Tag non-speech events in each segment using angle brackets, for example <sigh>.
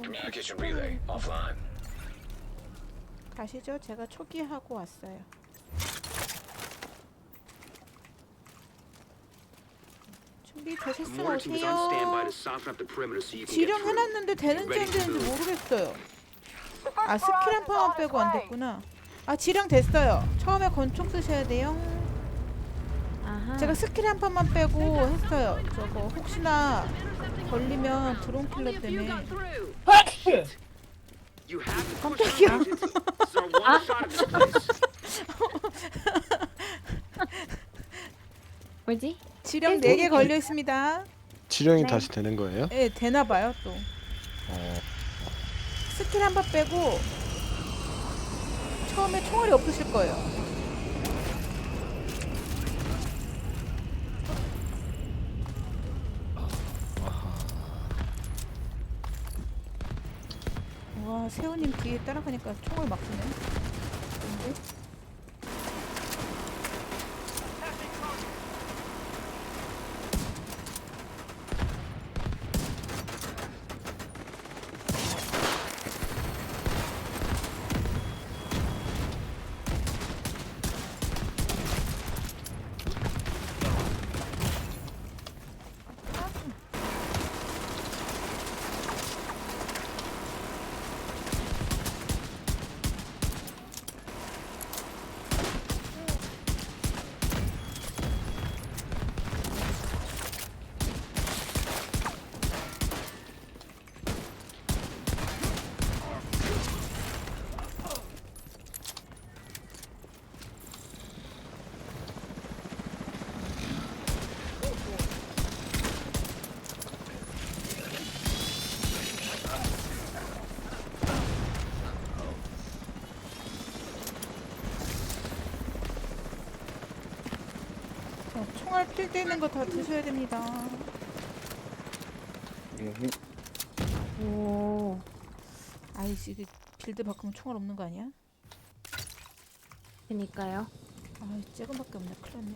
Communication relay offline. 가시죠. 제가 초기하고 왔어요. 준비 The 되셨으면 mortar team is on standby 오세요. to soften up the perimeter so you can get 지령 through. 해놨는데 되는지 안 되는지 모르겠어요. 아 스킬 한 판만 빼고 안 됐구나. 아 지령 됐어요. 처음에 권총 쓰셔야 돼요. 아하. 제가 스킬 한 판만 빼고 했어요. 저거 혹시나 걸리면 드론 킬러 때문에 You have to push 깜짝이야. place. <laughs> 뭐지? 지령 4개 걸려 있습니다. 지령이 네. 다시 되는 거예요? 예, 되나 봐요, 또. 어, 스킬 한 번 빼고 처음에 총알이 없으실 거예요. 와, 세호님 뒤에 따라가니까 총을 막 쏘네. 근데? 자, 총알 필때 있는 거 다 드셔야 됩니다. 오. 아이씨, 이게 빌드 바꾸면 총알 없는 거 아니야? 그니까요. 아, 쬐금밖에 없네. 큰일 났네.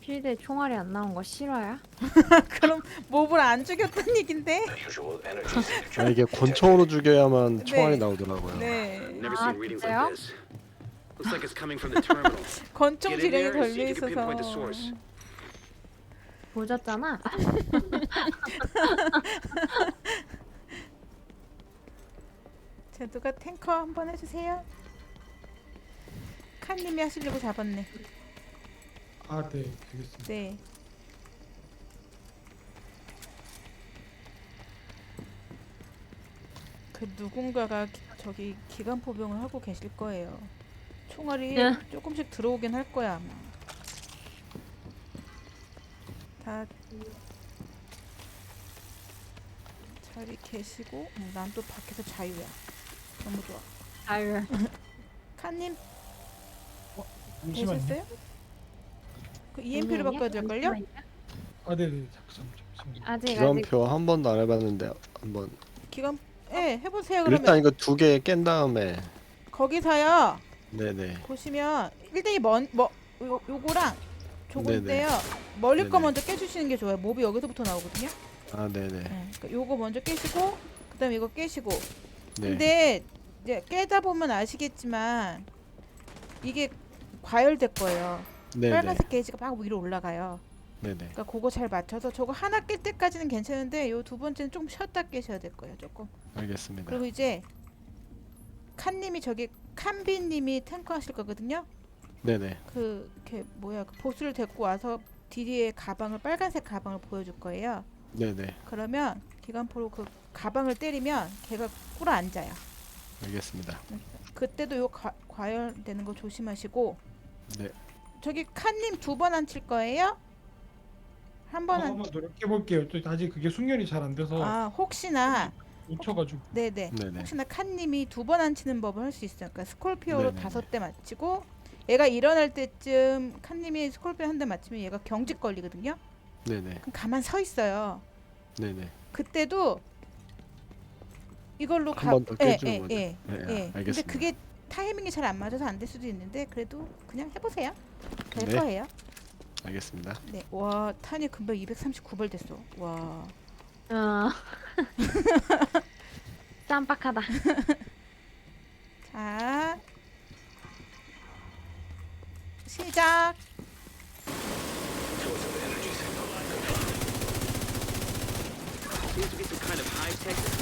필드에 총알이 안 나온 거 싫어요? <laughs> 그럼 몹을 안 죽였다는 얘긴데? <laughs> 아, 이게 권총으로 죽여야만 총알이 네. 나오더라고요. 네. 아, 진짜요? Like this. Looks like it's coming from the terminal. 권총 Get in 지령이 there and see 걸려 if you can pinpoint the 있어서 source. 보셨잖아. 자 누가 탱커 한번 해주세요 칸님이 하시려고 잡았네 아, 네, 알겠습니다. 네 그 누군가가 기- 저기 기관 포병을 하고 계실 거예요 총알이 네. 조금씩 들어오긴 할 거야 아마 다 자리 계시고 난 또 밖에서 자유야 너무 좋아 아유. 칸님 <laughs> 잠시만요. 되셨어요? 그 EMP로 바꿔야 될걸요? 아, 네, 네, 잠시만, 잠시만요. 아직 아직. 기관표 한 번도 안 해봤는데 한번 기관 예 해보세요 그러면 일단 이거 두 개 깬 다음에 거기서요 네네. 보시면 1대2 먼, 뭐, 요, 요거랑 조건데요. 멀리 거 네네. 먼저 깨주시는 게 좋아요. 몹이 여기서부터 나오거든요. 아 네네. 네. 그러니까 요거 먼저 깨시고 그 다음에 이거 깨시고. 네. 근데 이제 깨다 보면 아시겠지만 이게 과열될 거예요. 네네. 빨간색 게이지가 막 위로 올라가요. 네네. 그러니까 그거 잘 맞춰서 저거 하나 깰 때까지는 괜찮은데 요 두 번째는 좀 쉬었다 깨셔야 될 거예요 조금. 알겠습니다. 그리고 이제 칸님이 저기 칸비님이 탱커 하실 거거든요. 네네 그 이렇게 뭐야 그 보스를 데리고 와서 디디의 가방을 빨간색 가방을 보여줄 거예요. 네네 그러면 기관포로 그 가방을 때리면 걔가 꿇어 앉아요. 알겠습니다. 그때도 요 과, 과열되는 거 조심하시고 네 저기 칸님 두 번 앉힐 거예요. 한번 어, 앉. 한번 노력해 볼게요. 또 아직 그게 숙련이 잘 안 돼서 아 혹시나 놓쳐가지고. 네네 네네 혹시나 칸님이 두번 앉히는 법을 할 수 있어요. 그러니까 스콜피오로 네네네. 다섯 대 맞히고 얘가 일어날 때쯤 칸님이 스콜피오 한 대 맞히면 얘가 경직 걸리거든요. 네네 그럼 가만 서 있어요. 네네 그때도 이걸로 한번더 예, 깨주는 예, 거죠. 예, 네, 예. 근데 알겠습니다. 그게 타이밍이 잘 안 맞아서 안 될 수도 있는데 그래도 그냥 해보세요. 될 네. 거예요. 알겠습니다. 네, 와 탄이 금방 239발 됐어. 와, 어. 쌈박하다. 자 시작.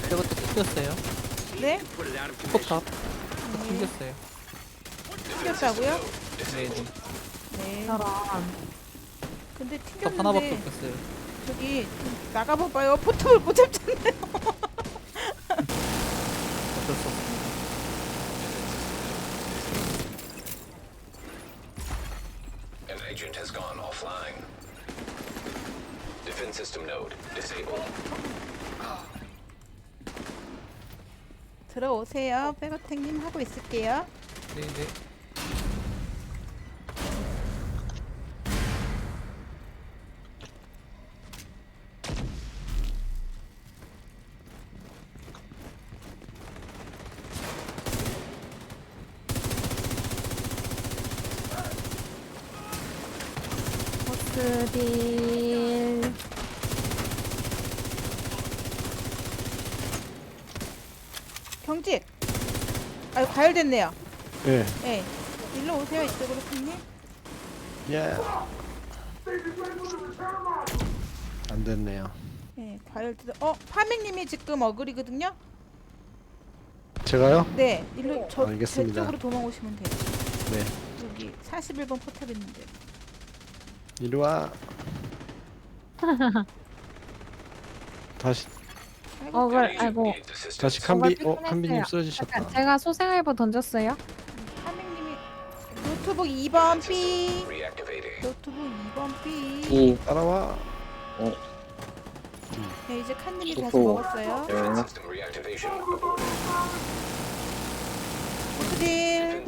저것도 튕겼어요. 네. 포탑 네, 튕겼어요. 튕겼다고요? 네, 네. 네. 저런. 근데 포탑 하나밖에 튕겼는데 없었어요. 저기 좀 나가봐봐요. 포탑을 못 잡잖아요. 어쩔 수 없어. An agent has gone offline. Defense system node disabled. 들어오세요. 백어택님 하고 있을게요. 네, 네. 보 스딜. 경직. 아, 과열됐네요. 예. 네. 일로 오세요. 이쪽으로 님 예. 안 됐네요. 네, 과열됐. 어, 파밍님이 지금 어글이거든요. 제가요? 네, 일로 저 알겠습니다. 제 쪽으로 도망오시면 돼요. 네. 여기 41번 포탑 있는데. 이리 와. <laughs> 다시 어글, 아이고. 다시 칸비 어 정말 칸비님. 쓰러지셨다. 제가 소생알보 던졌어요. 파밍님이 노트북 2번 B. 노트북 2번 B. 이 따라와. 네, 이제 칸님이 다시. 먹었어요. Reactivation aborted. 보스딜.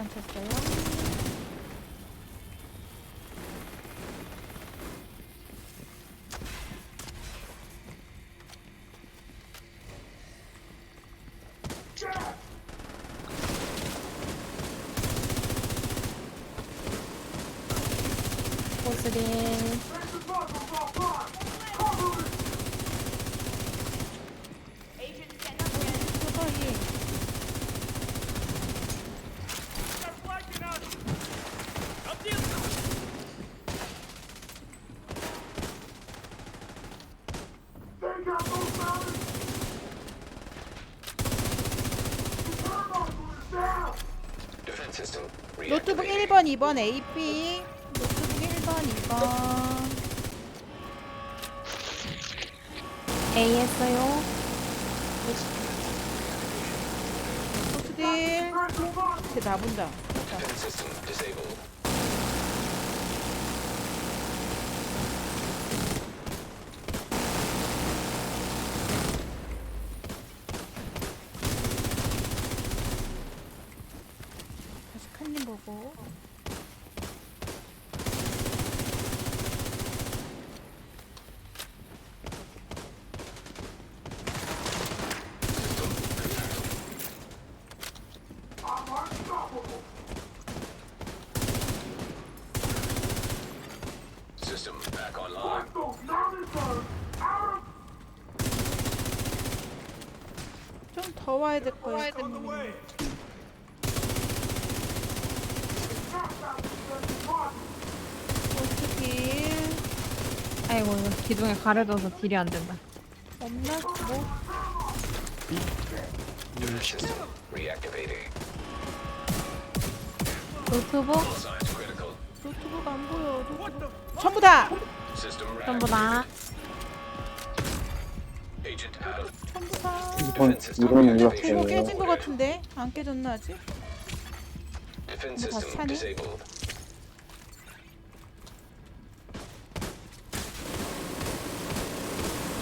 뭐 던졌어요? 보스딜. 소서히. Defense system 노트북 reactivating. 1번, 2번 AP. 노트북 1번, 2번. A 했어요. 쟤 나본다. Defense system disabled. 다시 칸님 보고. System back online. 좀 더 와야 될. 칸님. 보스딜. 아이고, 이거 기둥에 가려져서 딜이 안 된다. 없나? 뭐? Reactivating. 노트북. 노트북 안 보여. 노트북. 전부 다. System 전부 다. 이번 이거 reactivation. 깨진 거 같은데 안 깨졌나 아직? Defense 뭐다 system disabled.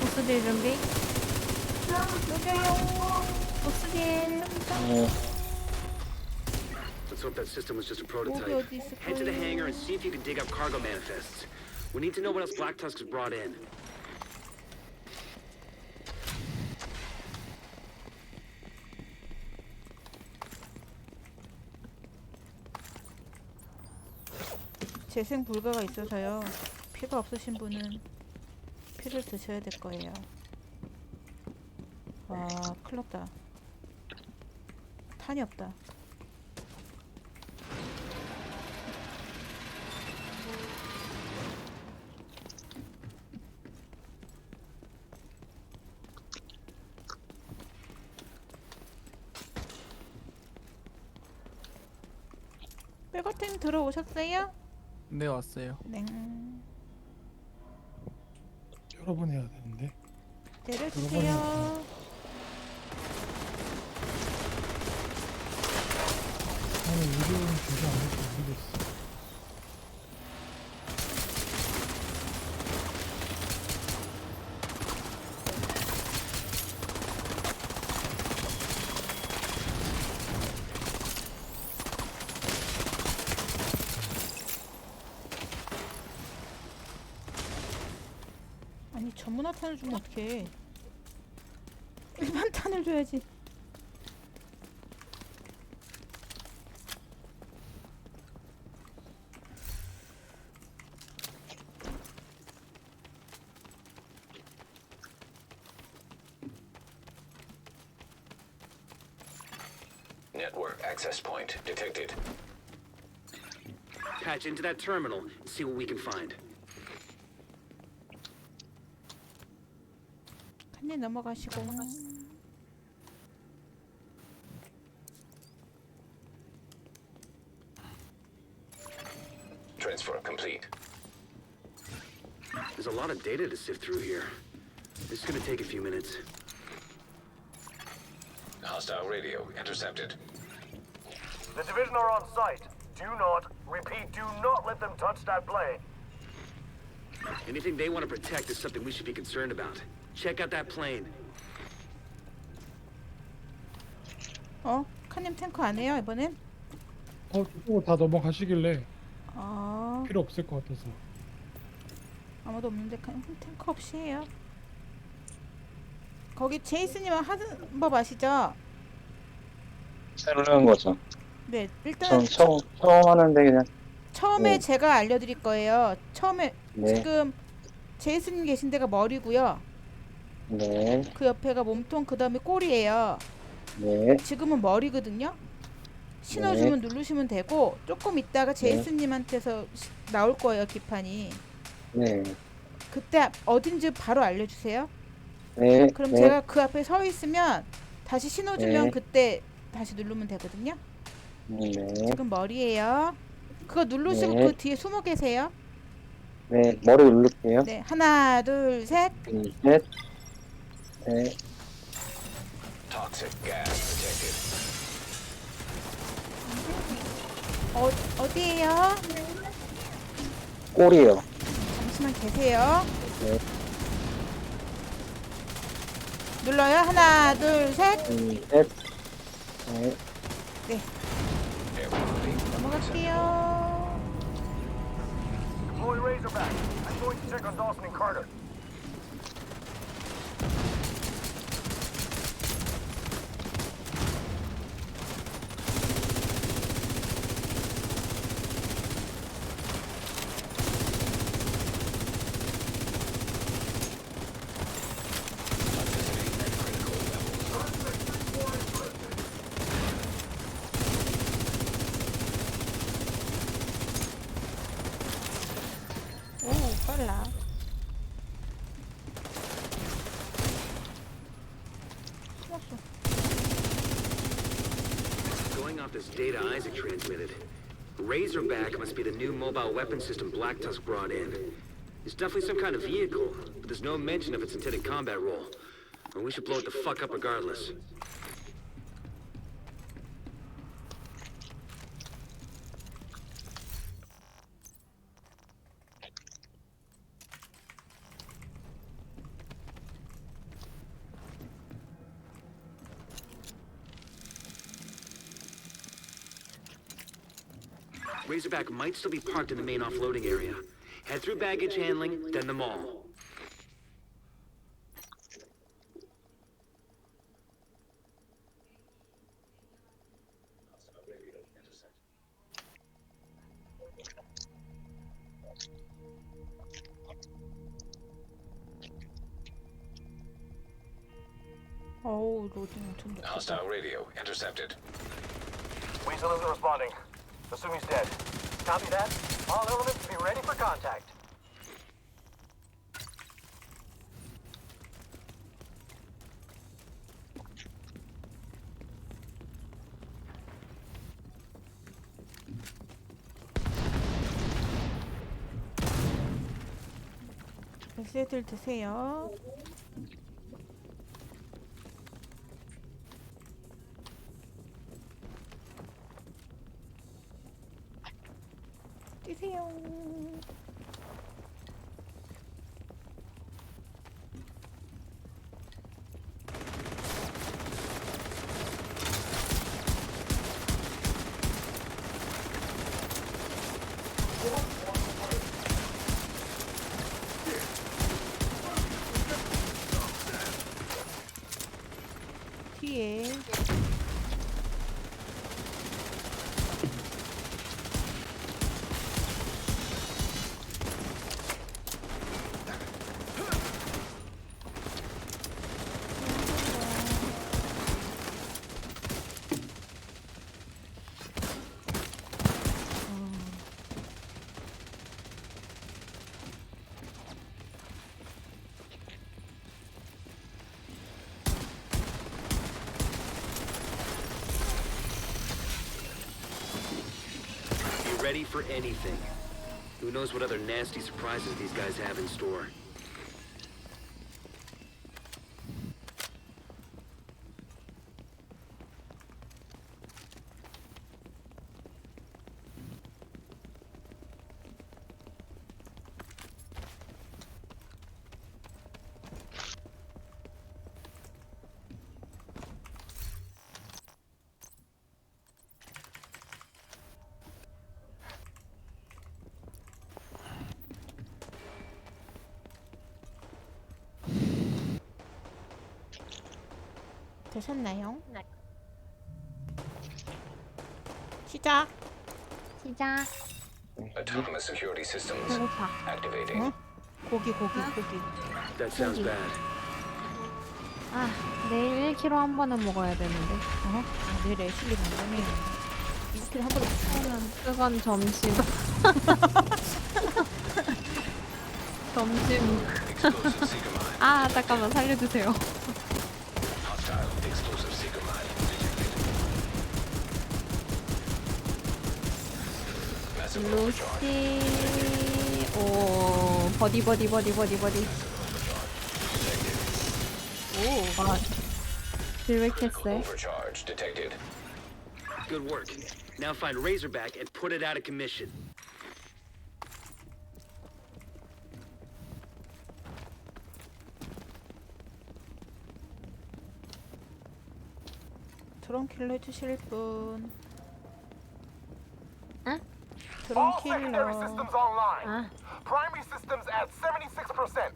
보스딜 준비. 여기요. 보스딜. Let's hope that system was just a 목이 prototype. 어디 있을 Head to the hangar 거예요? and see if you can dig up cargo manifests. We need to know what else Black Tusk has brought in. 재생 불가가 있어서요. 피가 없으신 분은 피를 드셔야 될 거예요. 와, 큰일 났다. 탄이 없다. 백어템 들어오셨어요? 네 왔어요. 네. 여러 번 해야 되는데. 내려주세요. 나는 조사 안 해서 모르겠어. 탄을 주면 어떡해. 일반 탄을 줘야지. Network access point detected. Patch into that terminal and see what we can find. 칸님 넘어가시고. Transfer complete. There's a lot of data to sift through here. This is gonna take a few minutes. Hostile radio intercepted. The division are on site. Do not, repeat, do not let them touch that plane. Anything they want to protect is something we should be concerned about. Check out that plane. 어? 칸님 탱커 안 해요 이번엔? 어, 저쪽으로 다 넘어가시길래 아 필요 없을 것 같아서. 아무도 없는데 칸 탱커 없이 해요. 거기 제이스님 하는 법 아시죠? 새로 운 거죠. 네 일단 전 처음 처음 하는데 그냥 처음에 네. 제가 알려드릴 거예요. 처음에 네, 지금 제이스님 계신 데가 머리고요. 네, 그 옆에가 몸통 그 다음에 꼬리예요. 네, 지금은 머리거든요. 신어주면 누르시면 되고 조금 있다가 제이스님한테서 시- 나올 거예요 기판이. 네, 그때 어딘지 바로 알려주세요. 네, 그럼 네, 제가 그 앞에 서 있으면 다시 신어주면 네. 그때 다시 누르면 되거든요. 네, 지금 머리예요. 그거 누르시고 네. 그 뒤에 숨어 계세요. 네, 머리 누를게요. 네, 하나, 둘, 셋. 둘, 셋, 네, Toxic gas detected. 어, 어디에요? 꼬리요. 잠시만 계세요. 네. 눌러요. 하나, 둘, 셋. 둘, 셋, 네, Air quality. 넘어갈게요. Deploy Razorback. I'm going to check on Dawson and Carter. Going off this data Isaac transmitted, Razorback must be the new mobile weapon system Black Tusk brought in. It's definitely some kind of vehicle, but there's no mention of its intended combat role. And we should blow it the fuck up regardless. back might still be parked in the main offloading area. Head through baggage handling, then the mall. Oh, Hostile radio intercepted. Weasel isn't responding. Assume he's dead. Copy that. All elements be ready for contact. 엑세들 드세요. 뛰세요. Ready for anything. Who knows what other nasty surprises these guys have in store. 되셨나요? 시작. 시작. Autonomous security systems 배고파. activating. 어? 고기 고기 고기. That sounds bad. 아, 내일 1kg 한 번은 먹어야 되는데. 어? 아, 내일 애슐리 간다며. 이렇게 한 번에 그러면 그건 점심. 점심. Explosive. 아, 잠깐만 살려주세요. 루시. 오, 버디 버디 버디 버디 버디. 오, 와. 딜백했어요. Overcharge detected. Good work. Now find Razorback and put it out of commission. 드론 킬러 해주실 분. 응? 드론 All secondary 킬러. systems online. 아, Primary systems at 76%.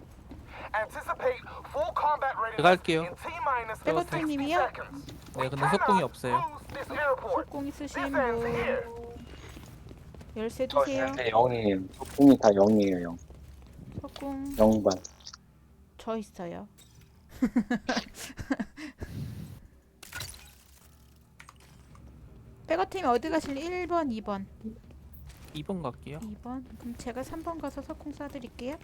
Anticipate full combat readiness 제가 할게요. in T-minus 60 백어터님이요? seconds. 네, 근데 속공이 없어요. Lose this airport. 속공 있으신 분. 열쇠 저 드세요. 현재 0이에요. 소품이 다 0이에요. 0. 속공 0반. 저 있어요. 백어팀 어디 가실래? 1번, 2번. 2번 갈게요. 2번. 그럼 제가 3번 가서 석공 쏴드릴게요.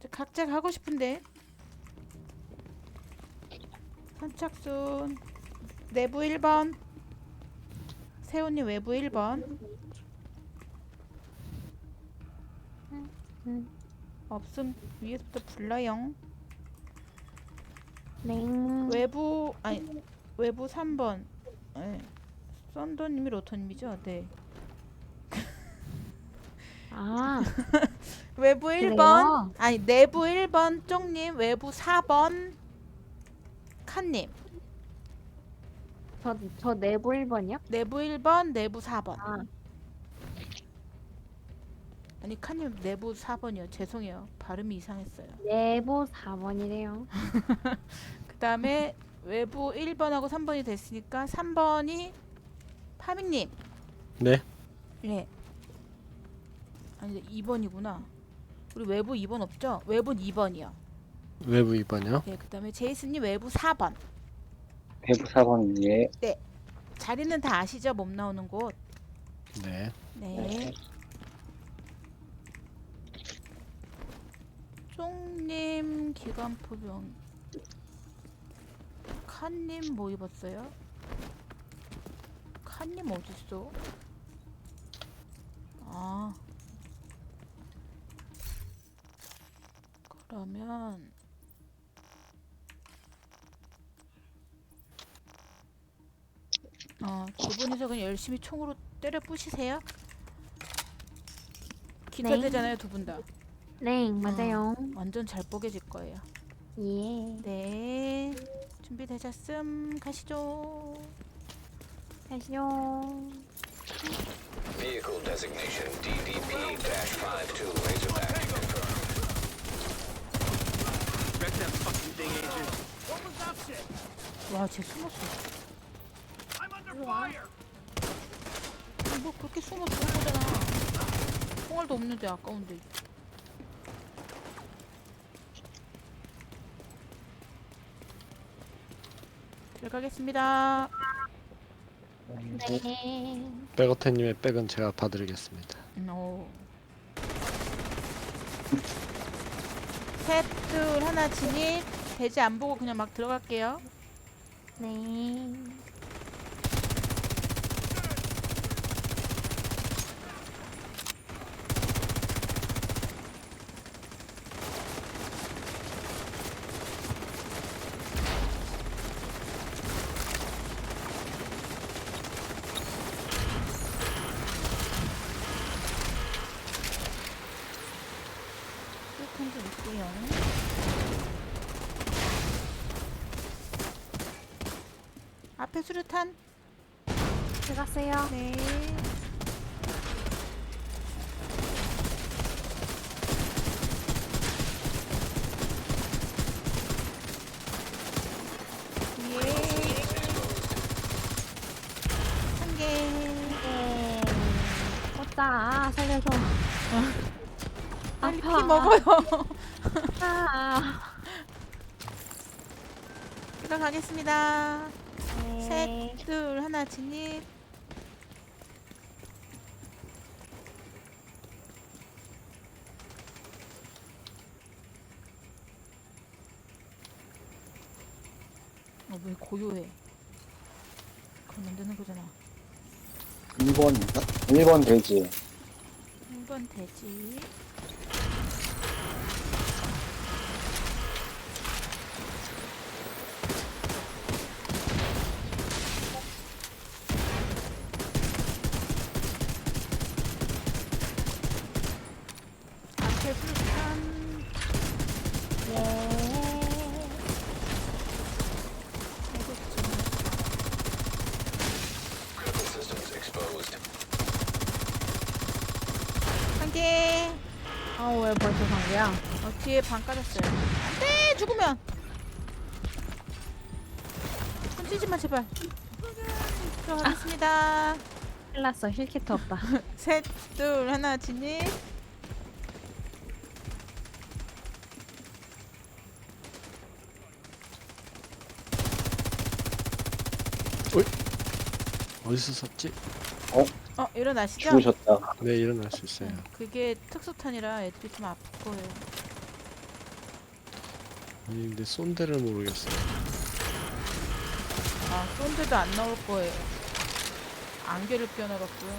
저 각자 가고 싶은데. 선착순. 내부 1번. 세훈이 외부 1번. 음. 없음 위에서부터 불러요. 냉. 외부 아니 외부 3번. 네. 썬더님이 로터님이죠? 네. 아, <laughs> 외부 그래요? 1번 아니 내부 1번 쪽님 외부 4번 칸님 저, 저 내부 1번이요? 내부 1번 내부 4번 아, 아니 칸님 내부 4번이요 죄송해요 발음이 이상했어요 내부 4번이래요. <laughs> 그 다음에 외부 1번하고 3번이 됐으니까 3번이 파밍님 네. 네 아니 2번이구나. 우리 외부 2번 없죠? 외부 2번이요. 외부 2번이요? 네, 그다음에 제이슨님 외부 4번. 배부 4번 예. 자리는 다 아시죠? 몸 나오는 곳. 네. 네. 쫑님 기관포병. 칸님 뭐 입었어요? 칸님 어딨어? 아. 그러면 어, 두 분이서 그냥 열심히 총으로 때려 부시세요. 기절되잖아요, 두 분 다. 네, 맞아요. 완전 잘 뽀개질 거예요. 예. 네. 준비되셨음 가시죠. 가시죠. Vehicle designation DDP-52 Razorback confirmed. Wreck that fucking thing, Agent. 와, 쟤 숨었어. 뭐 그렇게 숨어 죽은 거잖아. 총알도 없는데 아까운데. 들어가겠습니다. 네. 백어태님의 백은 제가 봐드리겠습니다. 오. 셋, 둘, 하나 진입. 배지 안 보고 그냥 막 들어갈게요. 네. 쭉 좀 있고요. 앞에 수류탄. 들어갔어요. 네. 뒤에 한 개. 예. 꽃다 살려줘. 빨리 피 아파. 먹어요. 아. 들어가겠습니다. 둘, 하나 진입. 어, 왜 고요해? 그럼 안 되는 거잖아. 2번인가? 1번 돼지. 1번 돼지. 앞에 수류탄. 예. 아이고, 정말. Critical systems exposed. 한 개. 아, 왜 벌써 상계야? 어, 뒤에 반 까졌어요. 안 돼! 죽으면! 던지지 마, 제발. 들어가겠습니다. 큰일 났어. 힐키트 없다. <laughs> 셋, 둘, 하나, 진입. 어디서 샀지? 어, 일어나시죠? 죽으셨다. 네, 일어날 수 있어요. 그게 특수탄이라 애들이 좀 아플 거예요. 아니, 근데 쏜 데를 모르겠어요. 아, 쏜데도 안 나올 거예요. 안개를 끼워놔갖고요.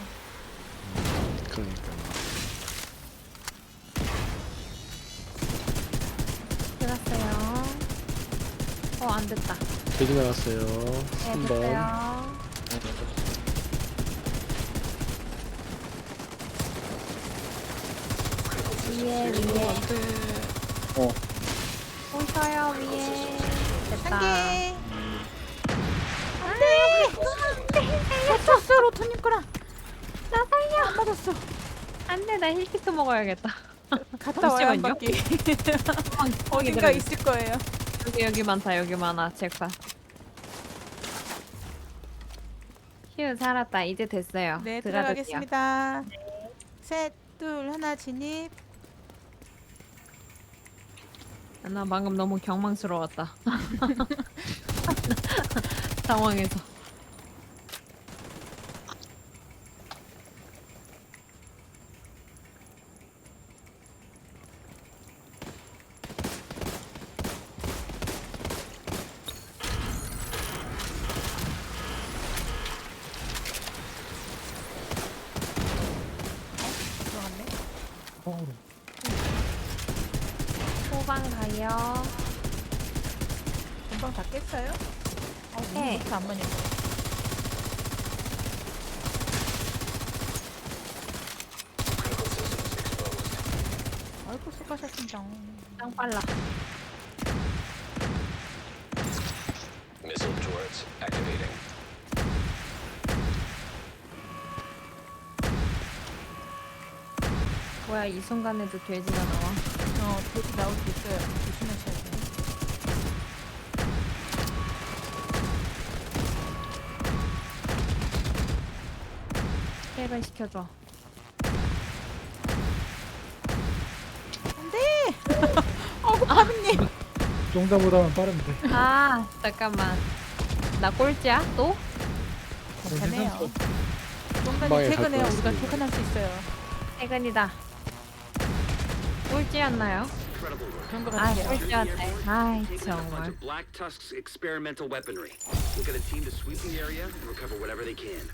그러니까. 들어갔어요. 어, 안 됐다. 돼지 나갔어요. 네, 3번. 됐어요. 위에, 위에. 어. 오셔요, 위에. 됐다. 한 개. 안 돼! 놓쳤어, 로터님 거랑. 나 살려. 안 맞았어. 안 돼, 나 힐키트 먹어야겠다. 갔다 와요, 한 잠시만요. 바퀴. <laughs> 어딘가 있을 거예요. 여기, 여기 많다, 여기 많아. 잭팟. 휴, 살았다. 이제 됐어요. 네. 들어가겠습니다. 셋, 둘 하나 진입. 아, 나 방금 너무 경망스러웠다. <laughs> <laughs> 상황에서. 들어갔네. 뻥으로. 가요. 금방 다 깼어요? 어, 네. 이렇게 안 맞냐? 아이고 수고하셨습니다. 짱 빨라. Missile turrets activating. 뭐야 이 순간에도 돼지가 나와. 어, 돼지 나올 수 있어요. 퇴근 시켜줘. 안돼. 어구 파비님. 정답보다는 빠른데. 아 잠깐만. 나 꼴찌야 또? 괜찮아요. 방에 뭔가 퇴근해요. 갈 우리가. 퇴근할 수 있어요. 퇴근이다. 꼴찌였나요? 그런 거 아 같아요. 꼴찌였네. 아이 bunch 정말. of Black Tusk's experimental weaponry. We'll get a team to sweep the area and recover whatever they can.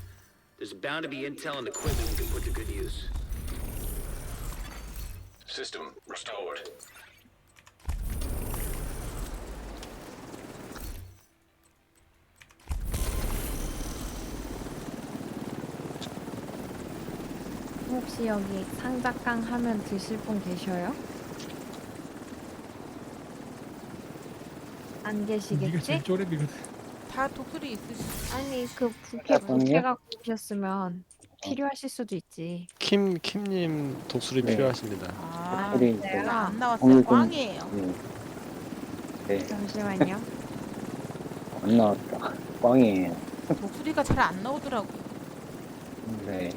There's bound to be intel and equipment we can put to good use. System restored. 혹시 여기 상작강 하면 드실 분 계셔요? 안 네가 제일 계시겠지? 쪼렙이거든. 다 독수리 있으시. 아니 그 부캐 작강이요? 부캐 갖고 오셨으면 필요하실 수도 있지. 킴 킴님 독수리 네. 필요하십니다. 아, 그래요? 그, 안 나왔어요. 오늘 좀- 꽝이에요. 네. 네, 잠시만요. 안 나왔다. 꽝이에요. 독수리가 잘 안 나오더라고. 네.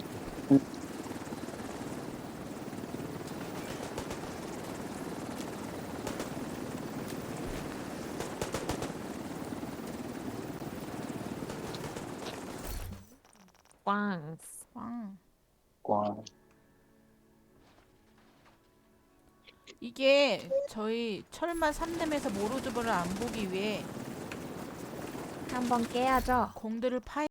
꽝. 꽝. 꽝. 이게 저희 철마 3렘에서 모로즈버를 안 보기 위해 한번 깨야죠. 공들을 파